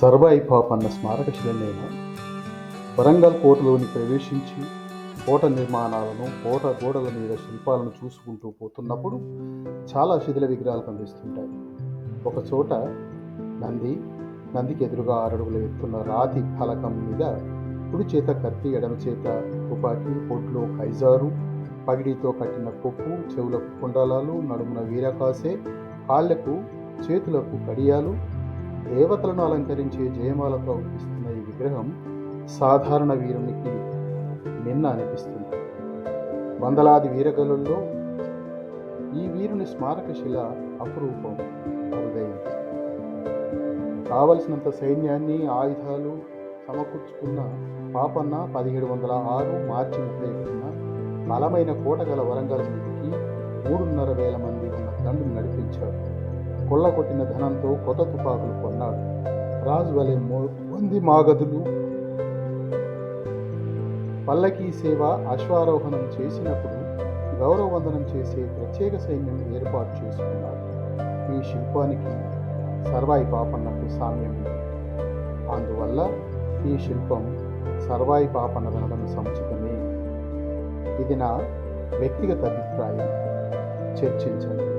సర్వాయి పాపన్న స్మారక శిలనేన వరంగల్ కోటలోని ప్రవేశించి కోట నిర్మాణాలను కోట గోడల మీద శిల్పాలను చూసుకుంటూ పోతున్నప్పుడు చాలా శిథిల విగ్రహాలు కనిపిస్తుంటాయి. ఒకచోట నంది నందికి ఎదురుగా ఆరడుగులు ఎత్తున్న రాతి ఫలకం మీద కుడి చేత కత్తి ఎడమ చేత తుపాకీ పొట్లో కైజారు పగిడితో కట్టిన కొప్పు చెవులకు కుండలాలు నడుమున వీరకాసే కాళ్ళకు చేతులకు కడియాలు దేవతలను అలంకరించే జయమాలతో అనిపిస్తున్న ఈ విగ్రహం సాధారణ వీరునికి నిన్న అనిపిస్తుంది. వందలాది వీరగలుల్లో ఈ వీరుని స్మారక శిల అపురూపం అరుదైంది కావలసినంత సైన్యాన్ని ఆయుధాలు సమకూర్చుకున్న పాపన్న పదిహేడు వందల ఆరు మార్చి ముప్పై ఒకటిన బలమైన కోట గల వరంగల్ మీదికి మూడున్నర వేల మంది ఉన్న దండును నడిపించాడు. కొల్లగొట్టిన ధనంతో కొత్త తుపాకులు కొన్నాడు. రాజు వలె మో- వంది మాగదులు. పల్లకీ సేవ అశ్వారోహణం చేసినప్పుడు గౌరవవందనం చేసే ప్రత్యేక సైన్యం ఏర్పాటు చేసుకున్నాడు. ఈ శిల్పానికి సర్వాయి పాపన్నకు సామ్యం అందువల్ల ఈ శిల్పం సర్వాయి పాపన్నదనడం సముచితమే. ఇది నా వ్యక్తిగత అభిప్రాయం. చర్చించండి.